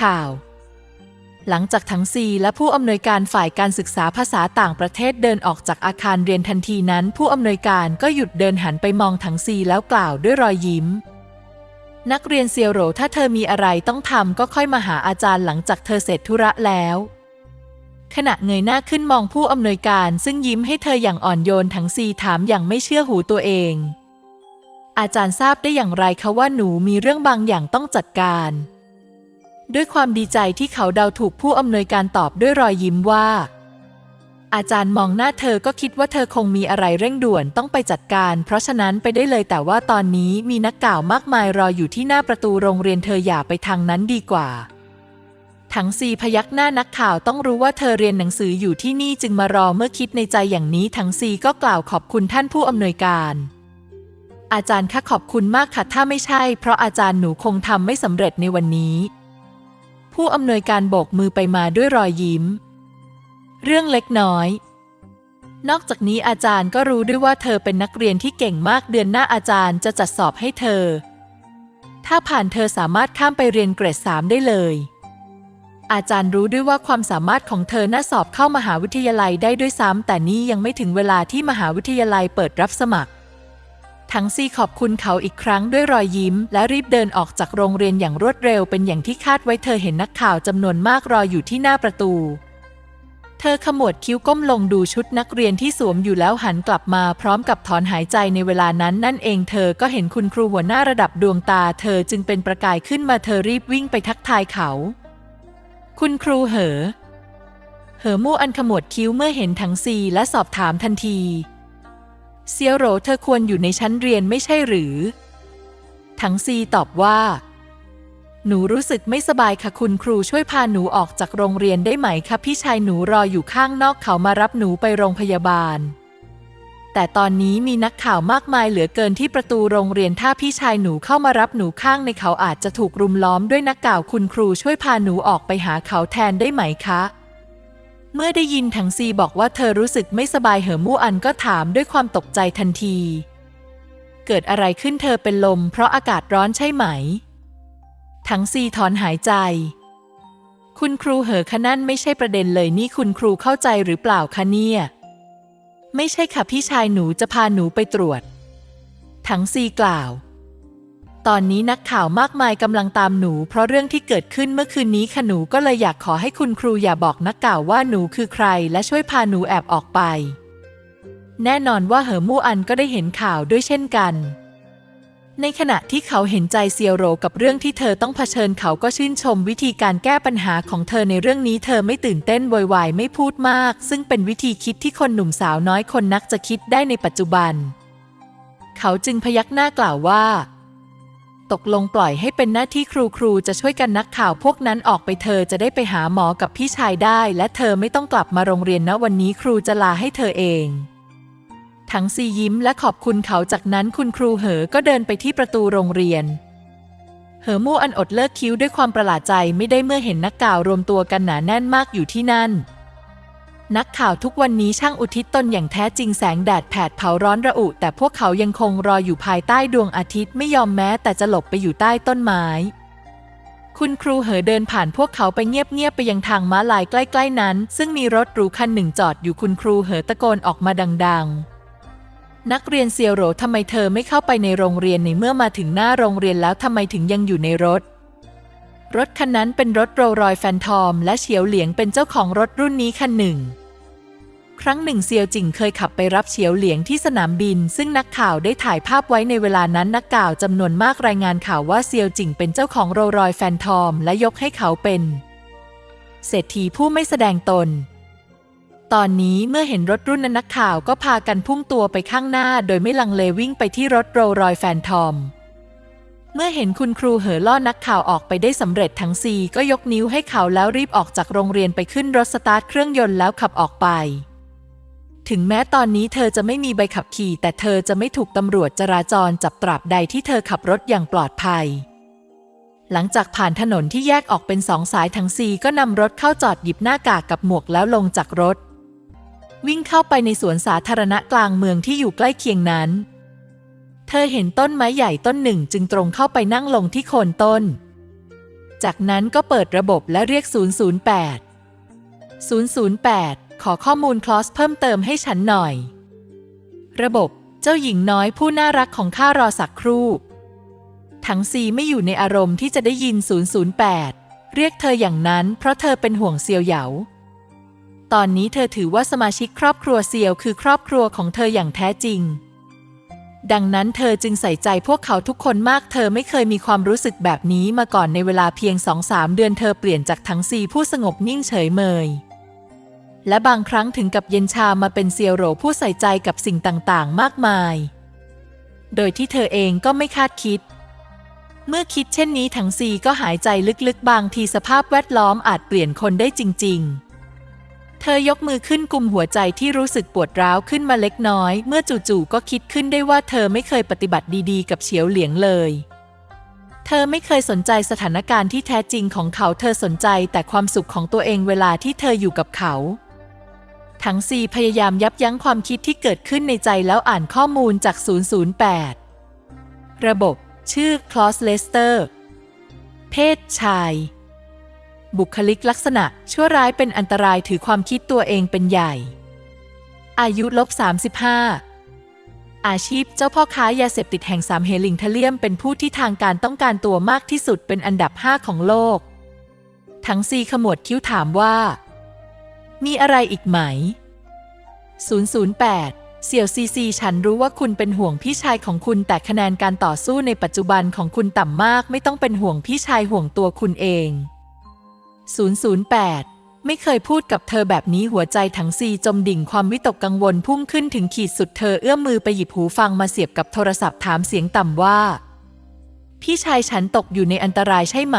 ข่าว หลังจากทั้งซีและผู้อำนวยการฝ่ายการศึกษาภาษาต่างประเทศเดินออกจากอาคารเรียนทันทีนั้น ผู้อำนวยการก็หยุดเดินหันไปมองทั้งซีแล้วกล่าวด้วยรอยยิ้ม นักเรียนเซียวโรถ้าเธอมีอะไรต้องทำก็ค่อยมาหาอาจารย์หลังจากเธอเสร็จธุระแล้วขณะเงยหน้าขึ้นมองผู้อำนวยการซึ่งยิ้มให้เธออย่างอ่อนโยนทั้งซีถามอย่างไม่เชื่อหูตัวเอง อาจารย์ทราบได้อย่างไรคะว่าหนูมีเรื่องบางอย่างต้องจัดการ ด้วยความดีใจที่เขาเดาถูกผู้อำนวยการตอบด้วยรอยยิ้มว่า อาจารย์มองหน้าเธอก็คิดว่าเธอคงมีอะไรเร่งด่วนต้องไปจัดการ เพราะฉะนั้นไปได้เลยแต่ว่าตอนนี้มีนักกล่าวมากมายรออยู่ที่หน้าประตูโรงเรียนเธออย่าไปทางนั้นดีกว่าทั้งซีพยักหน้านักข่าวต้องรู้ว่าเธอเรียนหนังสืออยู่ที่นี่จึงมารอเมื่อคิดในใจอย่างนี้ทั้งซีก็กล่าวขอบคุณท่านผู้อำนวยการ อาจารย์คะขอบคุณมากค่ะถ้าไม่ใช่ เพราะอาจารย์หนูคงทำไม่สำเร็จในวันนี้ ผู้อำนวยการโบกมือไปมาด้วยรอยยิ้ม เรื่องเล็กน้อย นอกจากนี้อาจารย์ก็รู้ด้วยว่าเธอเป็นนักเรียนที่เก่งมากเดือนหน้าอาจารย์จะจัดสอบให้เธอ ถ้าผ่านเธอสามารถข้ามไปเรียนเกรดสามได้เลย อาจารย์รู้ด้วยว่าความสามารถของเธอน่าสอบเข้ามหาวิทยาลัยได้ด้วยซ้ำแต่นี่ยังไม่ถึงเวลาที่มหาวิทยาลัยเปิดรับสมัคร ทั้งซี่ขอบคุณเขาอีกครั้งด้วยรอยยิ้ม และรีบเดินออกจากโรงเรียนอย่างรวดเร็วเป็นอย่างที่คาดไว้เธอเห็นนักข่าวจำนวนมากรออยู่ที่หน้าประตู เธอขมวดคิ้วก้มลงดูชุดนักเรียนที่สวมอยู่แล้วหันกลับมาพร้อมกับถอนหายใจในเวลานั้นนั่นเองเธอก็เห็นคุณครูหัวหน้าระดับดวงตา เธอจึงเป็นประกายขึ้นมาเธอรีบวิ่งไปทักทายเขา คุณครูเหอ เหอมู่อันขมวดคิ้วเมื่อเห็นทั้งซีและสอบถามทันที เซียวโหรเธอควรอยู่ในชั้นเรียนไม่ใช่หรือทั้งซีตอบว่า หนูรู้สึกไม่สบายค่ะคุณครูช่วยพาหนูออกจากโรงเรียนได้ไหมคะพี่ชายหนูรออยู่ข้างนอกเขามารับหนูไปโรงพยาบาล แต่ตอนนี้มีนักข่าวมากมายเหลือเกินที่ประตูโรงเรียนถ้าพี่ชายหนูเข้ามารับหนูข้างในเขาอาจจะถูกรุมล้อมด้วยนักข่าวคุณครูช่วยพาหนูออกไปหาเขาแทนได้ไหมคะ เมื่อได้ยินถังซีบอกว่าเธอรู้สึกไม่สบายเหอมู่อันก็ถามด้วยความตกใจทันที เกิดอะไรขึ้นเธอเป็นลมเพราะอากาศร้อนใช่ไหม ถังซีถอนหายใจ คุณครูเหอคะนั่นไม่ใช่ประเด็นเลยนี่คุณครูเข้าใจหรือเปล่าคะเนี่ย ไม่ใช่ค่ะพี่ชายหนูจะพาหนูไปตรวจ ถังซีกล่าว ตอนนี้นักข่าวมากมายกำลังตามหนู เพราะเรื่องที่เกิดขึ้นเมื่อคืนนี้ค่ะหนูก็เลยอยากขอให้คุณครูอย่าบอกนักข่าวว่าหนูคือใคร และช่วยพาหนูแอบออกไป แน่นอนว่าเหอมู่อันก็ได้เห็นข่าวด้วยเช่นกัน ในขณะที่เขาเห็นใจเซียวโรกับเรื่องที่เธอต้องเผชิญเขาก็ชื่นชมวิธีการแก้ปัญหาของเธอในเรื่องนี้ เธอไม่ตื่นเต้นโวยวายไม่พูดมาก ซึ่งเป็นวิธีคิดที่คนหนุ่มสาวน้อยคนนักจะคิดได้ในปัจจุบัน เขาจึงพยักหน้ากล่าวว่า ตกลงปล่อยให้เป็นหน้าที่ครูครูจะช่วยกันนักข่าวพวกนั้นออกไปเธอจะได้ไปหาหมอกับพี่ชายได้ และเธอไม่ต้องกลับมาโรงเรียนนะวันนี้ครูจะลาให้เธอเอง ทั้งซียิ้มและขอบคุณเขาจากนั้นคุณครูเหอก็เดินไปที่ประตูโรงเรียน เหอมู่อันอดเลิกคิ้วด้วยความประหลาดใจไม่ได้เมื่อเห็นนักข่าวรวมตัวกันหนาแน่นมากอยู่ที่นั่น นักข่าวทุกวันนี้ช่างอุทิศตนอย่างแท้จริงแสงแดดแผดเผาร้อนระอุ แต่พวกเขายังคงรออยู่ภายใต้ดวงอาทิตย์ไม่ยอมแม้แต่จะหลบไปอยู่ใต้ต้นไม้คุณครูเหอเดินผ่านพวกเขาไปเงียบๆไปยังทางม้าลายใกล้ๆนั้น ซึ่งมีรถหรูคันหนึ่งจอดอยู่คุณครูเหอตะโกนออกมาดังๆ นักเรียนเซียวโรทำไมเธอไม่เข้าไปในโรงเรียนในเมื่อมาถึงหน้าโรงเรียนแล้วทำไมถึงยังอยู่ในรถ รถคันนั้นเป็นรถโรลรอยแฟนทอม และเฉียวเหลียงเป็นเจ้าของรถรุ่นนี้คันหนึ่ง ครั้งหนึ่งเซียวจิงเคยขับไปรับเฉียวเหลียงที่สนามบิน ซึ่งนักข่าวได้ถ่ายภาพไว้ในเวลานั้นนักข่าวจำนวนมากรายงานข่าวว่าเซียวจิงเป็นเจ้าของโรลรอยแฟนทอม และยกให้เขาเป็นเศรษฐีผู้ไม่แสดงตน ตอนนี้เมื่อเห็นรถรุ่นนั้นนักข่าวก็พากันพุ่งตัวไปข้างหน้า โดยไม่ลังเลวิ่งไปที่รถโรลรอยแฟนทอม เมื่อเห็นคุณครูเหอล่อนักข่าวออกไปได้สำเร็จทั้งสี่ก็ยกนิ้วให้เขาแล้วรีบออกจากโรงเรียนไปขึ้นรถสตาร์ทเครื่องยนต์แล้วขับออกไป ถึงแม้ตอนนี้เธอจะไม่มีใบขับขี่ แต่เธอจะไม่ถูกตำรวจจราจรจับตราบใดที่เธอขับรถอย่างปลอดภัย หลังจากผ่านถนนที่แยกออกเป็นสองสายทั้งสี่ก็นำรถเข้าจอดหยิบหน้ากากกับหมวกแล้วลงจากรถ วิ่งเข้าไปในสวนสาธารณะกลางเมืองที่อยู่ใกล้เคียงนั้น เธอเห็นต้นไม้ใหญ่ต้นหนึ่งจึงตรงเข้าไปนั่งลงที่โคนต้น จากนั้นก็เปิดระบบและเรียก 008 008 ขอข้อมูลคลอสเพิ่มเติมให้ฉันหน่อย ระบบเจ้าหญิงน้อยผู้น่ารักของข้ารอสักครู่ ทั้งซีไม่อยู่ในอารมณ์ที่จะได้ยิน 008 เรียกเธออย่างนั้นเพราะเธอเป็นห่วงเซียวเหยา ตอนนี้เธอถือว่าสมาชิกครอบครัวเซียวคือครอบครัวของเธออย่างแท้จริง ดังนั้นเธอจึงใส่ใจพวกเขาทุกคนมากเธอไม่เคยมีความรู้สึกแบบนี้มาก่อนในเวลาเพียงสองสามเดือนเธอเปลี่ยนจากทั้งซีผู้สงบนิ่งเฉยเมย และบางครั้งถึงกับเย็นชามาเป็นเซียวโหรผู้ใส่ใจกับสิ่งต่างๆ มากมาย โดยที่เธอเองก็ไม่คาดคิด เมื่อคิดเช่นนี้ทั้งซีก็หายใจลึกๆ บางทีสภาพแวดล้อมอาจเปลี่ยนคนได้จริง ๆ เธอยกมือขึ้นกุมหัวใจที่รู้สึกปวดร้าวขึ้นมาเล็กน้อย เมื่อจู่ๆก็คิดขึ้นได้ว่าเธอไม่เคยปฏิบัติดีๆ กับเฉียวเหลียงเลยเธอไม่เคยสนใจสถานการณ์ที่แท้จริงของเขา เธอสนใจแต่ความสุขของตัวเองเวลาที่เธออยู่กับเขา ทั้งซีพยายามยับยั้งความคิดที่เกิดขึ้นในใจแล้วอ่านข้อมูลจาก 008 ระบบ ชื่อคลอสเลสเตอร์ เพศชาย บุคลิกลักษณะ ชั่วร้ายเป็นอันตรายถือความคิดตัวเองเป็นใหญ่ อายุลบ 35 อาชีพเจ้าพ่อค้ายาเสพติดแห่งสามเฮลิงเทเลียมเป็นผู้ที่ทางการต้องการตัวมากที่สุดเป็นอันดับ 5 ของโลก ทั้งซีขมวดคิ้วถามว่า มีอะไรอีกไหม 008 เสี่ยวซีซีฉันรู้ว่าคุณเป็นห่วงพี่ชายของคุณแต่คะแนนการต่อสู้ในปัจจุบันของคุณต่ำมาก ไม่ต้องเป็นห่วงพี่ชายห่วงตัวคุณเอง 008ไม่เคยพูดกับเธอแบบนี้หัวใจทั้งซีจมดิ่งความวิตกกังวลพุ่งขึ้นถึงขีดสุดเธอเอื้อมมือไปหยิบหูฟังมาเสียบกับโทรศัพท์ถามเสียงต่ำว่า พี่ชายฉันตกอยู่ในอันตรายใช่ไหม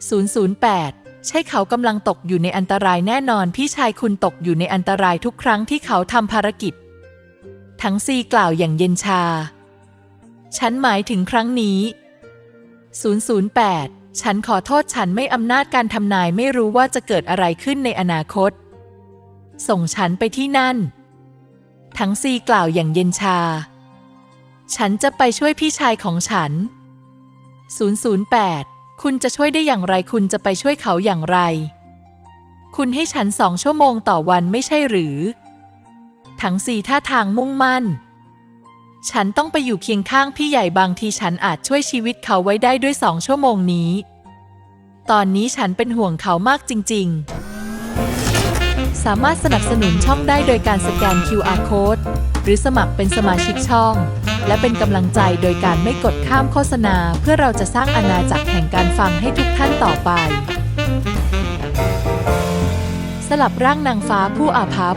008 ใช่เขากำลังตกอยู่ในอันตรายแน่นอนพี่ชายคุณตกอยู่ในอันตรายทุกครั้งที่เขาทำภารกิจ ทั้งซีกล่าวอย่างเย็นชา ฉันหมายถึงครั้งนี้ 008 ฉันขอโทษฉันไม่อำนาจการทำนายไม่รู้ว่าจะเกิดอะไรขึ้นในอนาคต ส่งฉันไปที่นั่น ทั้งซีกล่าวอย่างเย็นชา ฉันจะไปช่วยพี่ชายของฉัน 008 คุณจะช่วยได้อย่างไรคุณจะไปช่วยเขาอย่างไร คุณให้ฉันสองชั่วโมงต่อวันไม่ใช่หรือ ทั้งสี่ท่าทางมุ่งมั่น ฉันต้องไปอยู่เคียงข้างพี่ใหญ่บางทีฉันอาจช่วยชีวิตเขาไว้ได้ด้วยสองชั่วโมงนี้ ตอนนี้ฉันเป็นห่วงเขามากจริง ๆ สามารถสนับสนุนช่องได้โดยการสแกน QR Code หรือสมัครเป็นสมาชิกช่อง และเป็นกำลังใจโดยการไม่กดข้ามโฆษณา เพื่อเราจะสร้างอาณาจักรแห่งการฟังให้ทุกท่านต่อไป สลับร่างนางฟ้าผู้อาภัพ